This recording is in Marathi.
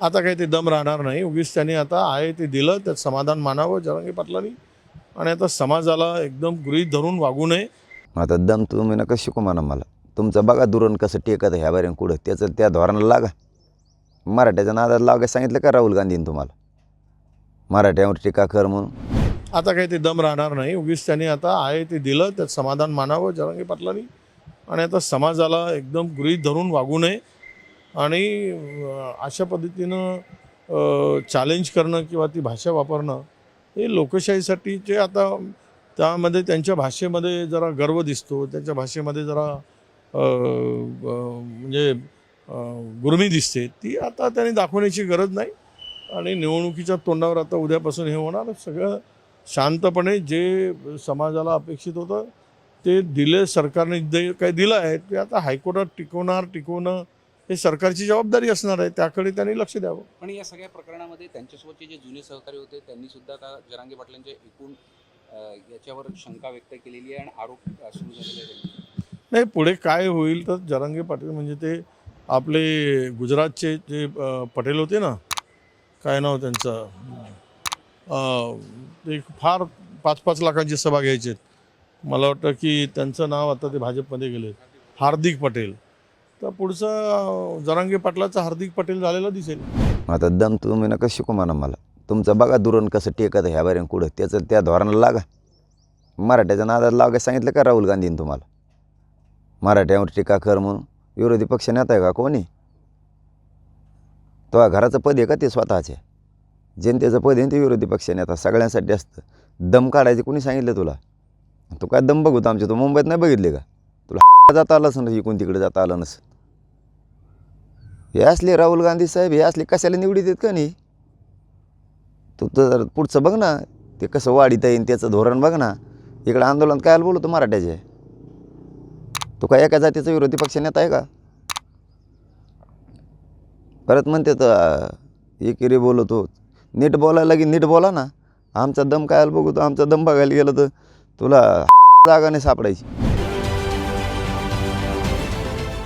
आता काही ते दम राहणार नाही. उगीच त्यांनी आता आहे ते दिलं त्यात समाधान मानावं जरांगे पाटलांनी. आणि आता समाजाला एकदम गृहीत धरून वागू नये. आता दम तुम्ही नका शिकू म्हणा मला. तुमचं बघा दुरण कसं टेकत ह्या बाऱ्यान कुठं. त्याचं त्या धोरणाला लागा. मराठ्याच्या नादाला लागा सांगितलं का राहुल गांधीने तुम्हाला? मराठ्यावर टीका कर म्हणून. आता काही ते दम राहणार नाही. उगीच त्यांनी आता आहे ते दिलं त्यात समाधान मानावं जरांगे पाटलांनी. आणि आता समाजाला एकदम गृहीत धरून वागू नये. आणि अशा पद्धतीनं चॅलेंज करणं किंवा ती भाषा वापरणं हे लोकशाहीसाठीचे आता त्यामध्ये त्यांच्या भाषेमध्ये जरा गर्व दिसतो. त्यांच्या भाषेमध्ये जरा म्हणजे गुरमी दिसते. ती आता त्यांनी दाखवण्याची गरज नाही. आणि निवडणुकीच्या तोंडावर आता उद्यापासून हे होणार. सगळं शांतपणे जे समाजाला अपेक्षित होतं ते दिले सरकारने जे काही दिलं आहे ते आता हायकोर्टात टिकवणार टिकवणं हे सरकारची जबाबदारी असणार आहे त्याकडे त्यांनी लक्ष द्यावं. पण या सगळ्या प्रकरणामध्ये त्यांच्यासोबतचे जे जुने सहकारी होते त्यांनी सुद्धा आता जरांगे पाटलांच्या एकूण याच्यावर शंका व्यक्त केलेली आहे आणि आरोप सुरू झालेले आहेत. नाही पुढे काय होईल तर जरांगे पाटील म्हणजे ते आपले गुजरातचे जे पटेल होते ना काय नाव त्यांचं? ते फार पाच पाच लाखांची सभा घ्यायचे मला वाटतं की त्यांचं नाव आता ते भाजपमध्ये गेले हार्दिक पटेल. तर पुढचा जरांगे पाटलाचा हार्दिक पटेल झालेला दिसेल. आता दम तुम्ही नका शिकू म्हणा मला. तुमचं बघा दुरण कसं टेकत ह्या बाऱ्यान कुठं. त्याचं त्या धोरणाला लागा. मराठ्याच्या नादात लागा सांगितलं का राहुल गांधीने तुम्हाला? मराठ्यावर टीका कर म्हणून. विरोधी पक्ष नेता आहे का कोणी? तो घराचं पद आहे का ते स्वतःचे? जनतेचं पद आहे ना ते विरोधी पक्ष नेता. सगळ्यांसाठी असतं. दम काढायचे कोणी सांगितलं तुला? तू काय दम बघतो आमच्या तू मुंबईत नाही बघितले का? तुला जाता आलं असं इकडून तिकडे जाता आलं नसं हे असले राहुल गांधी साहेब हे असले कशाला निवडीत आहेत का नाही? तू तर पुढचं बघ ना ते कसं वाढीता येईन त्याचं धोरण बघ ना. इकडं आंदोलन काय बोलतो मराठ्याचे? तू काय एका जातीचा विरोधी पक्ष नेता आहे का? परत म्हणते तर एकेरी बोलतो नीट बोलायला की नीट बोला ना. आमचा दम कायला बघू तो आमचा दम बघायला गेलं तर तुला जागा नाही सापडायची.